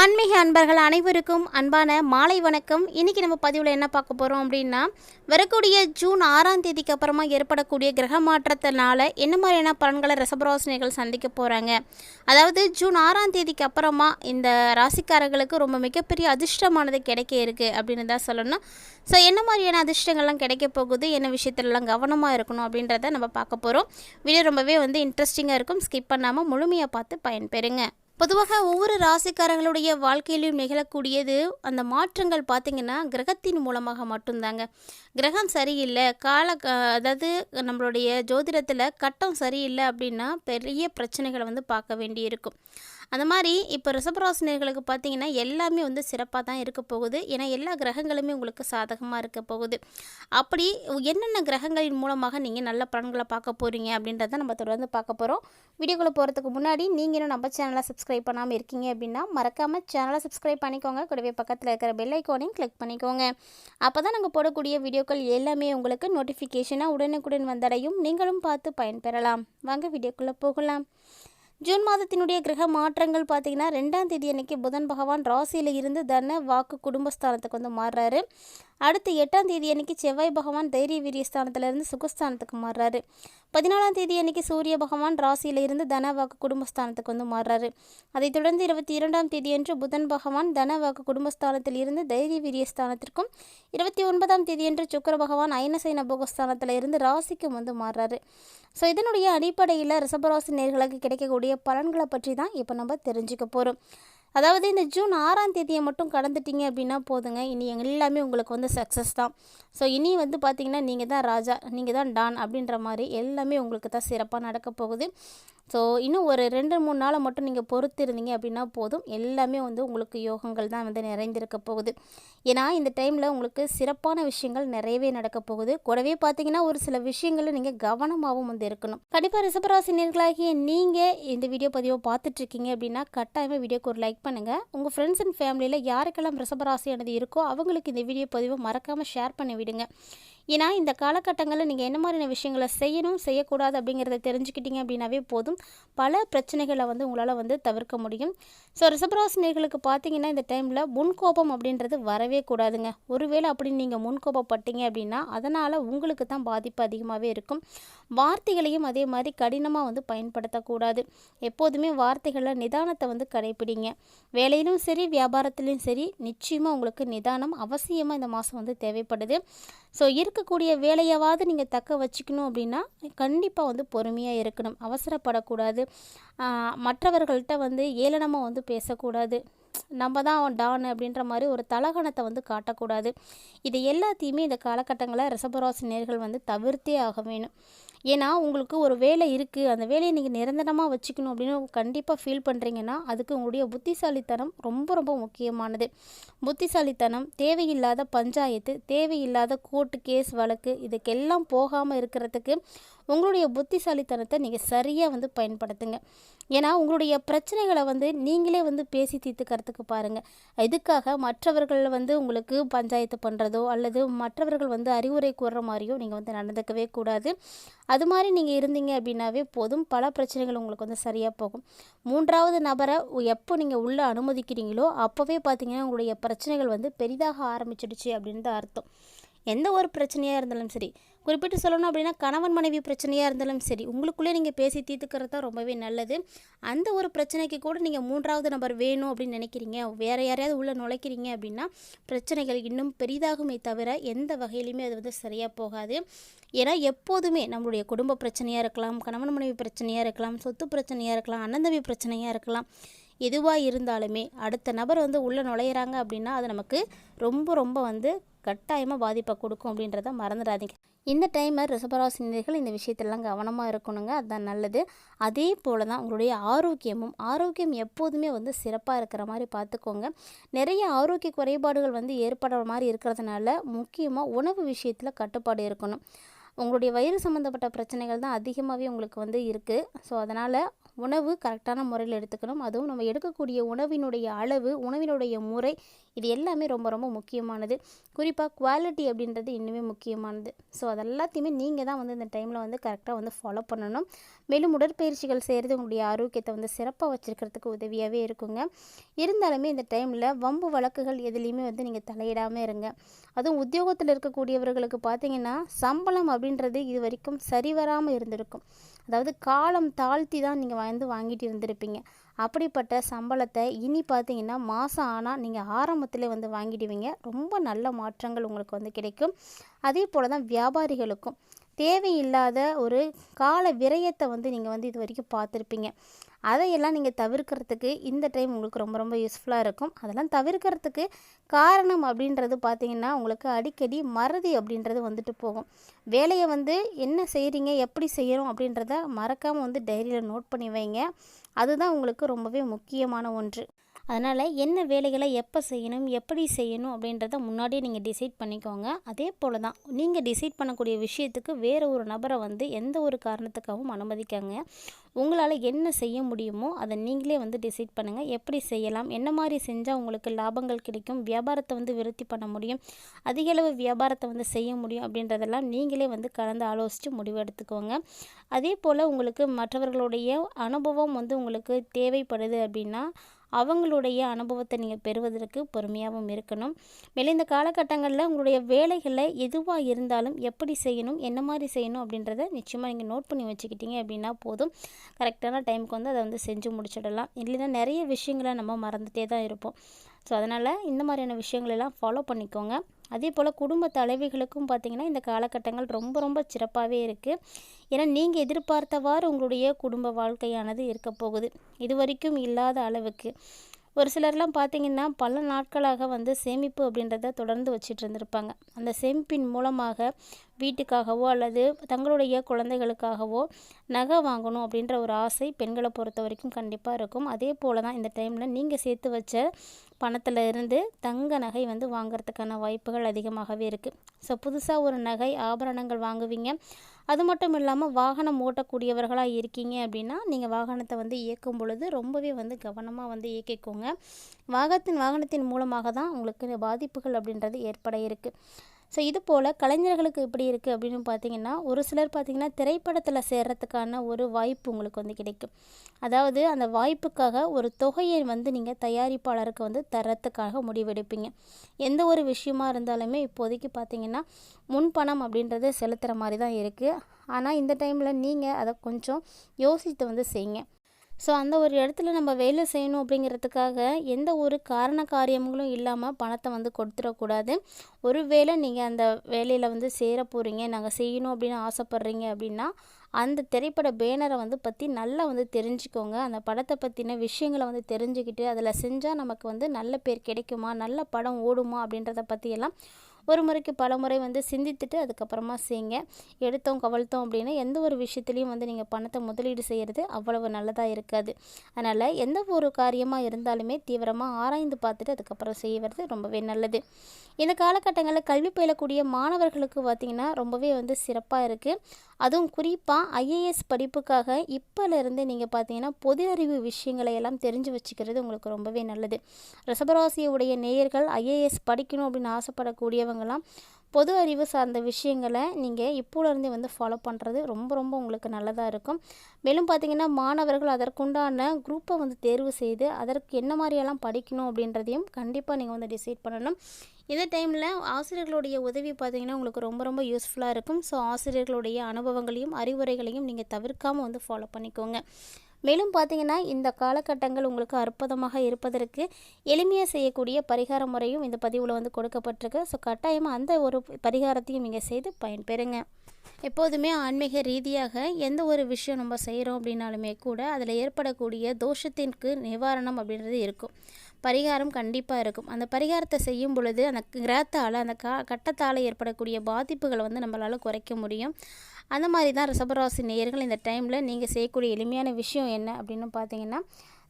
ஆன்மீக அன்பர்கள் அனைவருக்கும் அன்பான மாலை வணக்கம். இன்றைக்கி நம்ம பதிவில் என்ன பார்க்க போகிறோம் அப்படின்னா வரக்கூடிய ஜூன் ஆறாம் தேதிக்கு அப்புறமா ஏற்படக்கூடிய கிரக மாற்றத்தினால என்ன மாதிரியான பலன்களை ரசபராசினிகள் சந்திக்க போகிறாங்க அதாவது ஜூன் ஆறாம் தேதிக்கு அப்புறமா இந்த ராசிக்காரர்களுக்கு ரொம்ப மிகப்பெரிய அதிர்ஷ்டமானது கிடைக்க இருக்குது அப்படின்னு தான் சொல்லணும். ஸோ என்ன மாதிரியான அதிர்ஷ்டங்கள்லாம் கிடைக்க போகுது? என்ன விஷயத்துலலாம் கவனமாக இருக்கணும் அப்படின்றத நம்ம பார்க்க போகிறோம் வீடியோ ரொம்பவே வந்து இன்ட்ரெஸ்டிங்காக இருக்கும். ஸ்கிப் பண்ணாமல் முழுமையாக பார்த்து பயன்பெறுங்க. பொதுவாக ஒவ்வொரு ராசிக்காரங்களுடைய வாழ்க்கையிலும் நிகழக்கூடியது அந்த மாற்றங்கள் பார்த்திங்கன்னா கிரகத்தின் மூலமாக மட்டும்தாங்க. கிரகம் சரியில்லை கால அதாவது நம்மளுடைய ஜோதிடத்தில் கட்டம் சரியில்லை அப்படின்னா பெரிய பிரச்சனைகளை வந்து பார்க்க வேண்டியிருக்கும். அந்த மாதிரி இப்போ ரிசபராசினியர்களுக்கு பார்த்தீங்கன்னா எல்லாமே வந்து சிறப்பாக தான் இருக்க போகுது. ஏன்னா எல்லா கிரகங்களுமே உங்களுக்கு சாதகமாக இருக்க போகுது. அப்படி என்னென்ன கிரகங்களின் மூலமாக நீங்கள் நல்ல பலன்களை பார்க்க போகிறீங்க அப்படின்றத நம்ம தொடர்ந்து பார்க்க போகிறோம் வீடியோக்குள்ளே போகிறதுக்கு முன்னாடி நீங்கள் இன்னும் நம்ம சேனலை சப்ஸ்கிரைப் பண்ணாமல் இருக்கீங்க அப்படின்னா மறக்காமல் சேனலை சப்ஸ்கிரைப் பண்ணிக்கோங்க. கூடவே பக்கத்தில் இருக்கிற பெல் ஐக்கானையும் கிளிக் பண்ணிக்கோங்க. அப்போ தான் நாங்கள் போடக்கூடிய வீடியோக்கள் எல்லாமே உங்களுக்கு நோட்டிஃபிகேஷனாக உடனுக்குடன் வந்தடையும். நீங்களும் பார்த்து பயன்பெறலாம். வாங்க வீடியோக்குள்ளே போகலாம். ஜூன் மாதத்தினுடைய கிரக மாற்றங்கள் பார்த்தீங்கன்னா ரெண்டாம் தேதி அன்னைக்கு புதன் பகவான் ராசியில் இருந்து தன வாக்கு குடும்பஸ்தானத்துக்கு வந்து மாறுறாரு. அடுத்து எட்டாம் தேதி அன்னைக்கு செவ்வாய் பகவான் தைரிய வீரிய ஸ்தானத்திலிருந்து சுகஸ்தானத்துக்கு மாறுறாரு. பதினாலாம் தேதி அன்னைக்கு சூரிய பகவான் ராசியிலிருந்து தன வாக்கு குடும்பஸ்தானத்துக்கு வந்து மாறுறாரு. அதைத் தொடர்ந்து இருபத்தி இரண்டாம் தேதி அன்று புதன் பகவான் தன வாக்கு குடும்பஸ்தானத்தில் இருந்து தைரிய வீரிய ஸ்தானத்திற்கும் இருபத்தி ஒன்பதாம் தேதி அன்று சுக்கர பகவான் ஐனசைன போகஸ்தானத்தில் இருந்து ராசிக்கும் வந்து மாறுறாரு. ஸோ இதனுடைய அடிப்படையில் ரிசபராசி நேர்களுக்கு கிடைக்கக்கூடிய பலன்களை பற்றி தான் இப்போ நம்ம தெரிஞ்சுக்க போகிறோம் அதாவது இந்த ஜூன் ஆறாம் தேதியை மட்டும் கடந்துட்டீங்க அப்படின்னா போதுங்க. இனி எல்லாமே உங்களுக்கு வந்து சக்ஸஸ் தான். ஸோ இனி வந்து பார்த்தீங்கன்னா நீங்கள் தான் ராஜா நீங்கள் தான் டான் அப்படின்ற மாதிரி எல்லாமே உங்களுக்கு தான் சிறப்பாக நடக்க போகுது. ஸோ இன்னும் ஒரு ரெண்டு மூணு நாளை மட்டும் நீங்கள் பொறுத்து இருந்தீங்க அப்படின்னா போதும். எல்லாமே வந்து உங்களுக்கு யோகங்கள் தான் வந்து நிறைந்திருக்க போகுது. ஏன்னா இந்த டைமில் உங்களுக்கு சிறப்பான விஷயங்கள் நிறையவே நடக்க போகுது. கூடவே பார்த்தீங்கன்னா ஒரு சில விஷயங்களில் நீங்கள் கவனமாகவும் வந்து இருக்கணும். கண்டிப்பாக ரிசபராசினியர்களாகிய நீங்கள் இந்த வீடியோ பதிவை பார்த்துட்ருக்கீங்க அப்படின்னா கட்டாயமாக வீடியோக்கு ஒரு லைக் பண்ணுங்கள் உங்கள் ஃப்ரெண்ட்ஸ் அண்ட் ஃபேமிலியில் யாருக்கெல்லாம் ரிஷபராசியானது இருக்கோ அவங்களுக்கு இந்த வீடியோ பதிவை மறக்காமல் ஷேர் பண்ணி விடுங்க. ஏன்னா இந்த காலகட்டங்களில் நீங்கள் என்ன மாதிரியான விஷயங்களை செய்யணும் செய்யக்கூடாது அப்படிங்கிறத தெரிஞ்சுக்கிட்டீங்க அப்படின்னாவே போதும். பல பிரச்சனைகளை வந்து உங்களால் வந்து தவிர்க்க முடியும். ஸோ ரிஷபராசினியர்களுக்கு பார்த்தீங்கன்னா இந்த டைமில் முன்கோபம் அப்படின்றது வரவே கூடாதுங்க. ஒருவேளை அப்படி நீங்கள் முன்கோபப்பட்டீங்க அப்படின்னா அதனால் உங்களுக்கு தான் பாதிப்பு அதிகமாகவே இருக்கும். வார்த்தைகளையும் அதே மாதிரி கடினமாக வந்து பயன்படுத்தக்கூடாது. எப்போதுமே வார்த்தைகளில் நிதானத்தை வந்து கடைப்பிடிங்க. வேலையிலும் சரி வியாபாரத்துலேயும் சரி நிச்சயமாக உங்களுக்கு நிதானம் அவசியமாக இந்த மாதம் வந்து தேவைப்படுது. ஸோ இருக்கக்கூடிய வேலையாவது நீங்கள் தக்க வச்சுக்கணும் அப்படின்னா கண்டிப்பாக வந்து பொறுமையாக இருக்கணும். அவசரப்படக்கூடாது. மற்றவர்கள்ட்ட வந்து ஏளனமாக வந்து பேசக்கூடாது. நம்ம தான் டான் அப்படின்ற மாதிரி ஒரு தலகணத்தை வந்து காட்டக்கூடாது. இது எல்லாத்தையுமே இந்த காலகட்டங்களில் ரசபராசி நேர்கள் வந்து தவிர்த்தே ஆக வேணும். ஏன்னா உங்களுக்கு ஒரு வேலை இருக்குது அந்த வேலையை நீங்கள் நிரந்தரமாக வச்சுக்கணும் அப்படின்னு கண்டிப்பாக ஃபீல் பண்ணுறீங்கன்னா அதுக்கு உங்களுடைய புத்திசாலித்தனம் ரொம்ப ரொம்ப முக்கியமானது. புத்திசாலித்தனம் தேவையில்லாத பஞ்சாயத்து தேவையில்லாத கோர்ட்டு கேஸ் வழக்கு இதுக்கெல்லாம் போகாமல் இருக்கிறதுக்கு உங்களுடைய புத்திசாலித்தனத்தை நீங்கள் சரியாக வந்து பயன்படுத்துங்க. ஏன்னா உங்களுடைய பிரச்சனைகளை வந்து நீங்களே வந்து பேசி தீர்த்துக்கிறதுக்கு பாருங்கள் இதுக்காக மற்றவர்கள் வந்து உங்களுக்கு பஞ்சாயத்து பண்ணுறதோ அல்லது மற்றவர்கள் வந்து அறிவுரை கூறுற மாதிரியோ நீங்கள் வந்து நடந்துக்கவே கூடாது. அது மாதிரி நீங்கள் இருந்தீங்க அப்படின்னாவே போதும். பல பிரச்சனைகள் உங்களுக்கு வந்து சரியாக போகும். மூன்றாவது நபரை எப்போ நீங்கள் உள்ளே அனுமதிக்கிறீங்களோ அப்போவே பார்த்தீங்கன்னா உங்களுடைய பிரச்சனைகள் வந்து பெரிதாக ஆரம்பிச்சிடுச்சு அப்படின்னு தான் அர்த்தம். எந்த ஒரு பிரச்சனையாக இருந்தாலும் சரி. குறிப்பிட்டு சொல்லணும் அப்படின்னா கணவன் மனைவி பிரச்சனையாக இருந்தாலும் சரி உங்களுக்குள்ளே நீங்கள் பேசி தீர்த்துக்கிறது தான் ரொம்பவே நல்லது. அந்த ஒரு பிரச்சனைக்கு கூட நீங்கள் மூன்றாவது நபர் வேணும் அப்படின்னு நினைக்கிறீங்க. வேறு யாரையாவது உள்ளே நுழைக்கிறீங்க அப்படின்னா பிரச்சனைகள் இன்னும் பெரிதாகுமே தவிர எந்த வகையிலுமே அது வந்து சரியாக போகாது. ஏன்னா எப்போதுமே நம்மளுடைய குடும்ப பிரச்சனையாக இருக்கலாம் கணவன் மனைவி பிரச்சனையாக இருக்கலாம் சொத்து பிரச்சனையாக இருக்கலாம் அண்ணந்தவி பிரச்சனையாக இருக்கலாம் எதுவாக இருந்தாலுமே அடுத்த நபர் வந்து உள்ளே நுழையிறாங்க அப்படின்னா அது நமக்கு ரொம்ப ரொம்ப வந்து கட்டாயமாக பாதிப்பை கொடுக்கும் அப்படின்றத மறந்துடாதீங்க. இந்த டைமில் ரிஷபராசினியர்கள் இந்த விஷயத்தெல்லாம் கவனமாக இருக்கணுங்க. அதுதான் நல்லது. அதே போல் தான் உங்களுடைய ஆரோக்கியமும் ஆரோக்கியம் எப்போதுமே வந்து சிறப்பாக இருக்கிற மாதிரி பார்த்துக்கோங்க. நிறைய ஆரோக்கிய குறைபாடுகள் வந்து ஏற்படுற மாதிரி இருக்கிறதுனால முக்கியமாக உணவு விஷயத்தில் கட்டுப்பாடு இருக்கணும். உங்களுடைய வயிறு சம்மந்தப்பட்ட பிரச்சனைகள் தான் அதிகமாகவே உங்களுக்கு வந்து இருக்குது ஸோ அதனால் உணவு கரெக்டான முறையில் எடுத்துக்கணும். அதுவும் நம்ம எடுக்கக்கூடிய உணவினுடைய அளவு உணவினுடைய முறை இது எல்லாமே ரொம்ப ரொம்ப முக்கியமானது. குறிப்பாக குவாலிட்டி அப்படின்றது இன்னுமே முக்கியமானது. ஸோ அதெல்லாத்தையுமே நீங்கள் தான் வந்து இந்த டைமில் வந்து கரெக்டாக வந்து ஃபாலோ பண்ணணும். மேலும் உடற்பயிற்சிகள் செய்கிறது உங்களுடைய ஆரோக்கியத்தை வந்து சிறப்பாக வச்சுருக்கிறதுக்கு உதவியாகவே இருக்குங்க. இருந்தாலுமே இந்த டைமில் வம்பு வழக்குகள் எதுலேயுமே வந்து நீங்கள் தலையிடாமல் இருங்க. அதுவும் உத்தியோகத்தில் இருக்கக்கூடியவர்களுக்கு பார்த்தீங்கன்னா சம்பளம் அப்படின்றது இது வரைக்கும் சரிவராமல் இருந்திருக்கும். அதாவது காலம் தாழ்த்தி தான் நீங்கள் வந்து வாங்கிட்டு இருந்திருப்பீங்க. அப்படிப்பட்ட சம்பளத்தை இனி பார்த்தீங்கன்னா மாதம் ஆனால் நீங்கள் ஆரம்பத்தில் வந்து வாங்கிடுவீங்க. ரொம்ப நல்ல மாற்றங்கள் உங்களுக்கு வந்து கிடைக்கும். அதே போல் தான் வியாபாரிகளுக்கும். தேவையில்லாத ஒரு கால விரயத்தை வந்து நீங்கள் வந்து இது வரைக்கும் பார்த்துருப்பீங்க. அதையெல்லாம் நீங்கள் தவிர்க்கிறதுக்கு இந்த டைம் உங்களுக்கு ரொம்ப ரொம்ப யூஸ்ஃபுல்லாக இருக்கும். அதெல்லாம் தவிர்க்கிறதுக்கு காரணம் அப்படின்றது பார்த்தீங்கன்னா உங்களுக்கு அடிக்கடி மறதி அப்படின்றது வந்துட்டு போகும். வேலையை வந்து என்ன செய்கிறீங்க எப்படி செய்கிறோம் அப்படின்றத மறக்காமல் வந்து டைரியில் நோட் பண்ணி வைங்க. அதுதான் உங்களுக்கு ரொம்பவே முக்கியமான ஒன்று. அதனால் என்ன வேலைகளை எப்போ செய்யணும் எப்படி செய்யணும் அப்படின்றத முன்னாடியே நீங்கள் டிசைட் பண்ணிக்கோங்க. அதே போல் தான் நீங்கள் டிசைட் பண்ணக்கூடிய விஷயத்துக்கு வேறு ஒரு நபரை வந்து எந்த ஒரு காரணத்துக்காகவும் அனுமதிக்காங்க. உங்களால் என்ன செய்ய முடியுமோ அதை நீங்களே வந்து டிசைட் பண்ணுங்கள் எப்படி செய்யலாம் என்ன மாதிரி செஞ்சால் உங்களுக்கு லாபங்கள் கிடைக்கும் வியாபாரத்தை வந்து விருத்தி பண்ண முடியும் அதிகளவு வியாபாரத்தை வந்து செய்ய முடியும் அப்படின்றதெல்லாம் நீங்களே வந்து கலந்து ஆலோசித்து முடிவு எடுத்துக்கோங்க அதே போல் உங்களுக்கு மற்றவர்களுடைய அனுபவம் வந்து உங்களுக்கு தேவைப்படுது அப்படின்னா அவங்களுடைய அனுபவத்தை நீங்கள் பெறுவதற்கு பொறுமையாகவும் இருக்கணும். மேலே இந்த காலகட்டங்களில் உங்களுடைய வேலைகளை எதுவாக இருந்தாலும் எப்படி செய்யணும் என்ன மாதிரி செய்யணும் அப்படின்றத நிச்சயமாக நீங்கள் நோட் பண்ணி வச்சுக்கிட்டீங்க அப்படின்னா போதும். கரெக்டான டைமுக்கு வந்து அதை வந்து செஞ்சு முடிச்சிடலாம். இல்லைன்னா நிறைய விஷயங்களை நம்ம மறந்துகிட்டே தான் இருப்போம். ஸோ அதனால் இந்த மாதிரியான விஷயங்களெல்லாம் ஃபாலோ பண்ணிக்கோங்க. அதே போல் குடும்ப தலைவிகளுக்கும் பார்த்திங்கன்னா இந்த காலகட்டங்கள் ரொம்ப ரொம்ப சிறப்பாகவே இருக்குது ஏன்னா நீங்கள் எதிர்பார்த்தவாறு உங்களுடைய குடும்ப வாழ்க்கையானது இருக்க போகுது. இது வரைக்கும் இல்லாத அளவுக்கு. ஒரு சிலர்லாம் பார்த்திங்கன்னா பல நாட்களாக வந்து சேமிப்பு அப்படின்றத தொடர்ந்து வச்சுட்டு இருந்திருப்பாங்க. அந்த சேமிப்பின் மூலமாக வீட்டுக்காகவோ அல்லது தங்களுடைய குழந்தைகளுக்காகவோ நகை வாங்கணும் அப்படின்ற ஒரு ஆசை பெண்களை பொறுத்த வரைக்கும் கண்டிப்பாக இருக்கும். அதே போல் தான் இந்த டைமில் நீங்கள் சேர்த்து வச்ச பணத்தில் இருந்து தங்க நகை வந்து வாங்குறதுக்கான வாய்ப்புகள் அதிகமாகவே இருக்குது ஸோ புதுசாக ஒரு நகை ஆபரணங்கள் வாங்குவீங்க. அது மட்டும் இல்லாமல் வாகனம் ஓட்டக்கூடியவர்களாக இருக்கீங்க அப்படின்னா நீங்கள் வாகனத்தை வந்து இயக்கும் பொழுது ரொம்பவே வந்து கவனமாக வந்து இயக்கிக்கோங்க. வாகனத்தின் வாகனத்தின் மூலமாக தான் உங்களுக்கு பாதிப்புகள் அப்படின்றது ஏற்பட இருக்குது ஸோ இது போல் கலைஞர்களுக்கு எப்படி இருக்குது அப்படின்னு பார்த்தீங்கன்னா ஒரு சிலர் பார்த்திங்கன்னா திரைப்படத்தில் சேர்கிறதுக்கான ஒரு வாய்ப்பு உங்களுக்கு வந்து கிடைக்கும். அதாவது அந்த வாய்ப்புக்காக ஒரு தொகையை வந்து நீங்கள் தயாரிப்பாளருக்கு வந்து தரத்துக்காக முடிவெடுப்பீங்க. எந்த ஒரு விஷயமா இருந்தாலுமே இப்போதைக்கு பார்த்தீங்கன்னா முன்பணம் அப்படின்றது செலுத்துகிற மாதிரி தான் இருக்குது ஆனால் இந்த டைமில் நீங்கள் அதை கொஞ்சம் யோசித்து வந்து செய்யுங்க. ஸோ அந்த ஒரு இடத்துல நம்ம வேலை செய்யணும் அப்படிங்கிறதுக்காக எந்த ஒரு காரண காரியங்களும் இல்லாமல் பணத்தை வந்து கொடுத்துடக்கூடாது. ஒரு வேளை நீங்கள் அந்த வேலையில் வந்து சேர போகிறீங்க நாங்கள் செய்யணும் அப்படின்னு ஆசைப்பட்றீங்க அப்படின்னா அந்த திரைப்பட பேனரை வந்து பற்றி நல்லா வந்து தெரிஞ்சுக்கோங்க. அந்த படத்தை பற்றின விஷயங்களை வந்து தெரிஞ்சுக்கிட்டு அதில் செஞ்சால் நமக்கு வந்து நல்ல பேர் கிடைக்குமா நல்ல படம் ஓடுமா அப்படின்றத பற்றியெல்லாம் ஒரு முறைக்கு பல முறை வந்து சிந்தித்துட்டு அதுக்கப்புறமா செய்யுங்க எடுத்தோம் கவழ்த்தோம் அப்படின்னா எந்த ஒரு விஷயத்துலையும் வந்து நீங்கள் பணத்தை முதலீடு செய்கிறது அவ்வளவு நல்லதாக இருக்காது. அதனால் எந்த ஒரு காரியமாக இருந்தாலுமே தீவிரமாக ஆராய்ந்து பார்த்துட்டு அதுக்கப்புறம் செய்வது ரொம்பவே நல்லது. இந்த காலகட்டங்களில் கல்வி பயிலக்கூடிய மாணவர்களுக்கு பார்த்திங்கன்னா ரொம்பவே வந்து சிறப்பாக இருக்குது அதுவும் குறிப்பாக ஐஏஎஸ் படிப்புக்காக இப்போலேருந்து நீங்கள் பார்த்தீங்கன்னா பொது அறிவு விஷயங்களை எல்லாம் தெரிஞ்சு வச்சுக்கிறது உங்களுக்கு ரொம்பவே நல்லது. ரிஷபராசியுடைய நேயர்கள் ஐஏஎஸ் படிக்கணும் அப்படின்னு ஆசைப்படக்கூடியவங்களாம் பொது அறிவு சார்ந்த விஷயங்களை நீங்கள் இப்போலேருந்தே வந்து ஃபாலோ பண்ணுறது ரொம்ப ரொம்ப உங்களுக்கு நல்லதாக இருக்கும். மேலும் பார்த்திங்கன்னா மாணவர்கள் அதற்குண்டான குரூப்பை வந்து தேர்வு செய்து அதற்கு என்ன மாதிரியெல்லாம் படிக்கணும் அப்படின்றதையும் கண்டிப்பாக நீங்கள் வந்து டிசைட் பண்ணணும். இந்த டைமில் ஆசிரியர்களுடைய உதவி பார்த்திங்கன்னா உங்களுக்கு ரொம்ப ரொம்ப யூஸ்ஃபுல்லாக இருக்கும். ஸோ ஆசிரியர்களுடைய அனுபவங்களையும் அறிவுரைகளையும் நீங்கள் தவிர்க்காமல் வந்து ஃபாலோ பண்ணிக்கோங்க. மேலும் பார்த்தீங்கன்னா இந்த காலகட்டங்கள் உங்களுக்கு அற்புதமாக இருப்பதற்கு எளிமையாக செய்யக்கூடிய பரிகார முறையும் இந்த பதிவில் வந்து கொடுக்கப்பட்டிருக்கு. ஸோ கட்டாயமாக அந்த ஒரு பரிகாரத்தையும் நீங்கள் செய்து பயன்பெறுங்க. எப்போதுமே ஆன்மீக ரீதியாக எந்த ஒரு விஷயம் நம்ம செய்கிறோம் அப்படின்னாலுமே கூட அதில் ஏற்படக்கூடிய தோஷத்திற்கு நிவாரணம் அப்படின்றது இருக்கும். பரிகாரம் கண்டிப்பாக இருக்கும். அந்த பரிகாரத்தை செய்யும் பொழுது அந்த கிரகத்தால் அந்த கா கட்டத்தால் ஏற்படக்கூடிய பாதிப்புகளை வந்து நம்மளால் குறைக்க முடியும். அந்த மாதிரி தான் ரிஷபராசி நேயர்கள் இந்த டைமில் நீங்கள் செய்யக்கூடிய எளிமையான விஷயம் என்ன அப்படின்னு பார்த்தீங்கன்னா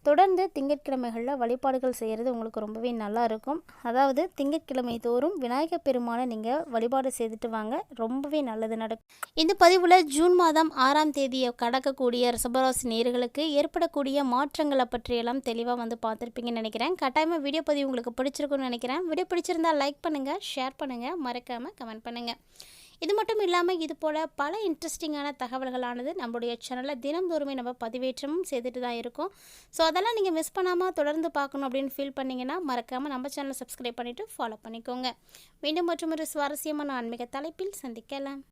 தொடர்ந்து திங்கட்கிழமைகளில் வழிபாடுகள் செய்கிறது உங்களுக்கு ரொம்பவே நல்லா இருக்கும். அதாவது திங்கட்கிழமை தோறும் விநாயகர் பெருமானை நீங்கள் வழிபாடு செய்துட்டு வாங்க. ரொம்பவே நல்லது நடக்கும். இந்த பதிவில் ஜூன் மாதம் ஆறாம் தேதியை கடக்கக்கூடிய ரிசபராசி நேர்களுக்கு ஏற்படக்கூடிய மாற்றங்களை பற்றியெல்லாம் தெளிவாக வந்து பார்த்துருப்பீங்கன்னு நினைக்கிறேன். கட்டாயமாக வீடியோ பதிவு உங்களுக்கு பிடிச்சிருக்குன்னு நினைக்கிறேன். வீடியோ பிடிச்சிருந்தால் லைக் பண்ணுங்கள் ஷேர் பண்ணுங்கள் மறக்காமல் கமெண்ட் பண்ணுங்கள் இது மட்டும் இல்லாமல் இது போல் பல இன்ட்ரெஸ்டிங்கான தகவல்களானது நம்மளுடைய சேனலில் தினந்தோறுமே நம்ம பதிவேற்றமும் செய்துட்டு தான் இருக்கோம். ஸோ அதெல்லாம் நீங்கள் மிஸ் பண்ணாமல் தொடர்ந்து பார்க்கணும் அப்படின்னு ஃபீல் பண்ணிங்கன்னா மறக்காமல் நம்ம சேனலை சப்ஸ்கிரைப் பண்ணிவிட்டு ஃபாலோ பண்ணிக்கோங்க. மீண்டும் மற்றும் ஒரு சுவாரஸ்யமான ஆன்மீக தலைப்பில் சந்திக்கலாம்.